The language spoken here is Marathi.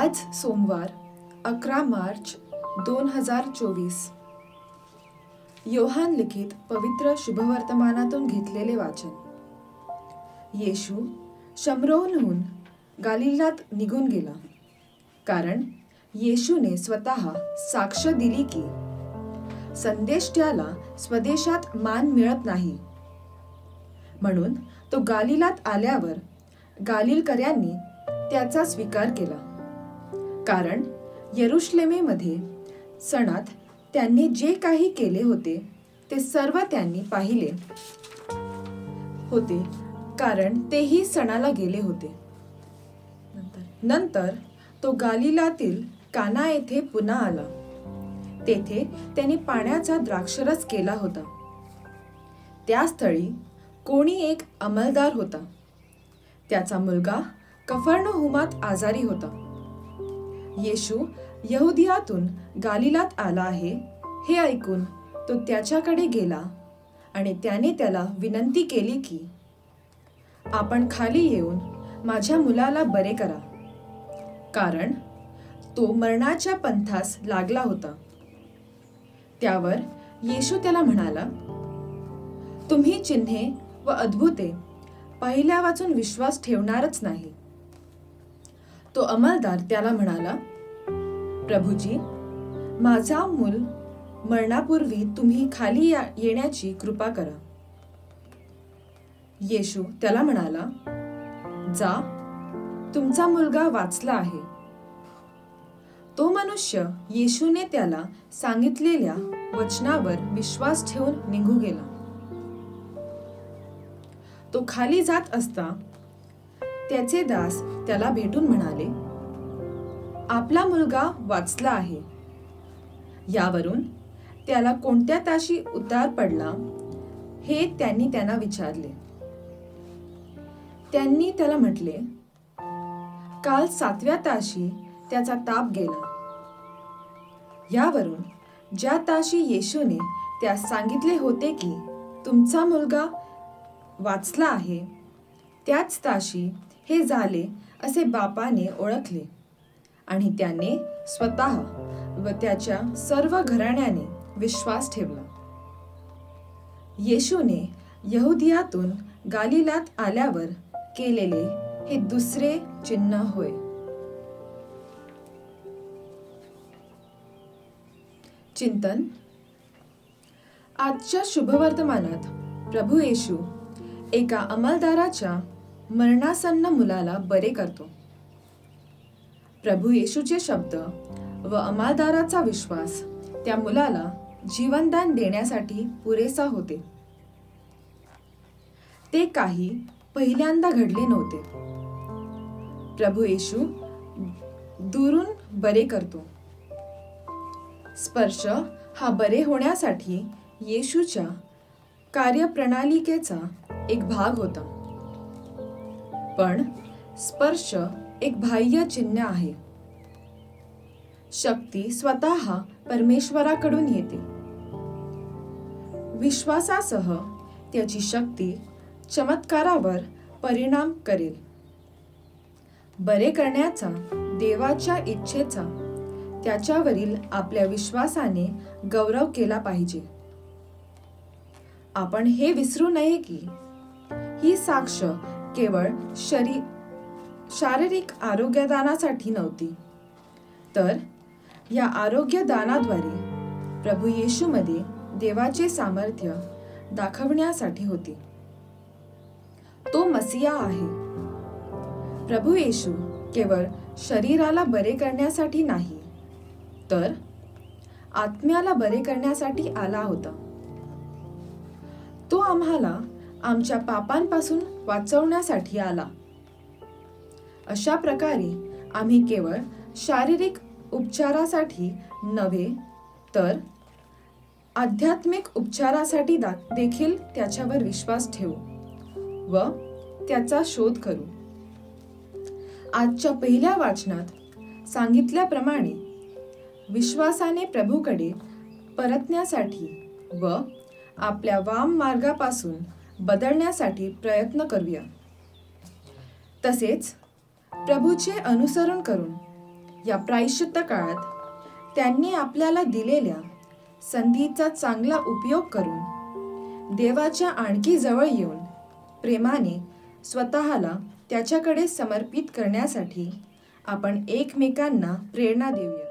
आज सोमवार अकरा मार्च दोन हजार चोवीस. योहान लिखित पवित्र शुभवर्तमानातून घेतलेले वाचन. येशू शमरोनहून गालिलात निघून गेला कारण येशूने स्वतः साक्ष दिली की संदेष्ट्याला स्वदेशात मान मिळत नाही. म्हणून तो गालिलात आल्यावर गालिलकऱ्यांनी त्याचा स्वीकार केला. कारण यरुश्लेमेमध्ये सणात त्यांनी जे काही केले होते ते सर्व त्यांनी पाहिले होते कारण तेही सणाला गेले होते. नंतर? तो गालिलातील काना येथे पुन्हा आला. तेथे त्याने पाण्याचा द्राक्षरस केला होता. त्या स्थळी कोणी एक अंमलदार होता. त्याचा मुलगा कफर्णहुमात आजारी होता. येशू यहुदियातून गालिलात आला आहे. हे ऐकून तो त्याच्याकडे गेला आणि त्याने त्याला विनंती केली की आपण खाली येऊन माझ्या मुलाला बरे करा. कारण तो मरणाच्या पंथास लागला होता. त्यावर येशू त्याला म्हणाला तुम्ही चिन्हे व अद्भुते पहिल्या वाचून विश्वास ठेवणारच नाही. तो अंमलदार त्याला म्हणाला प्रभूजी माझा मूल मरणापूर्वी तुम्ही खाली या- येण्याची कृपा करा. येशू त्याला म्हणाला जा तुमचा मुलगा वाचला आहे. तो मनुष्य येशूने त्याला सांगितलेल्या वचनावर विश्वास ठेवून निघू गेला. तो खाली जात असता त्याचे दास त्याला भेटून म्हणाले आपला मुलगा वाचला आहे. यावरून त्याला कोणत्या ताशी उतार पडला हे त्यांनी त्यांना विचारले. त्यांनी त्याला म्हटले काल सातव्या ताशी त्याचा ताप गेला. यावरून ज्या ताशी येशूने त्यास सांगितले होते की तुमचा मुलगा वाचला आहे त्याच ताशी हे झाले असे बापाने ओळखले. आणि त्याने स्वतः व त्याच्या सर्व घराण्याने विश्वास ठेवला. येशूने यहुदियातून गालिलात आल्यावर केलेले हे दुसरे चिन्ह होय. चिंतन. आजच्या शुभवर्तमानात प्रभू येशू एका अंमलदाराच्या मरणासन्न मुलाला बरे करतो. प्रभू येशूचे शब्द व अमादाराचा विश्वास त्या मुलाला जीवनदान देण्यासाठी पुरेसा होते. ते काही पहिल्यांदा घडले नव्हते. प्रभू येशू दुरून बरे करतो. स्पर्श हा बरे होण्यासाठी येशूच्या कार्यप्रणालिकेचा एक भाग होता. पण स्पर्श एक बाह्य चिन्ह आहे. शक्ती स्वतः परमेश्वराकडून येते. विश्वासासह त्याची शक्ती चमत्कारावर परिणाम करेल. बरे करण्याचा देवाच्या इच्छेचा त्याच्यावरील आपल्या विश्वासाने गौरव केला पाहिजे. आपण हे विसरू नये की ही साक्ष केवळ शरी शारीरिक आरोग्यदानासाठी नव्हती. तर या आरोग्यदानाद्वारे प्रभू येशूमध्ये देवाचे सामर्थ्य दाखवण्यासाठी होते. तो मसिया आहे. प्रभू येशू केवळ शरीराला बरे करण्यासाठी नाही तर आत्म्याला बरे करण्यासाठी आला होता. तो आम्हाला आमच्या पापांपासून वाचवण्यासाठी आला. अशा प्रकारे आम्ही केवळ शारीरिक उपचारासाठी नव्हे तर आध्यात्मिक उपचारासाठी दा- देखील त्याच्यावर विश्वास ठेवू व त्याचा शोध करू. आजच्या पहिल्या वाचनात सांगितल्याप्रमाणे विश्वासाने प्रभूकडे परतण्यासाठी व आपल्या वाम मार्गापासून बदलण्यासाठी प्रयत्न करूया. तसेच प्रभूचे अनुसरण करून या प्रायश्चित्त काळात त्यांनी आपल्याला दिलेल्या संधीचा चांगला उपयोग करून देवाच्या आणखी जवळ येऊन प्रेमाने स्वतःला त्याच्याकडे समर्पित करण्यासाठी आपण एकमेकांना प्रेरणा देऊया.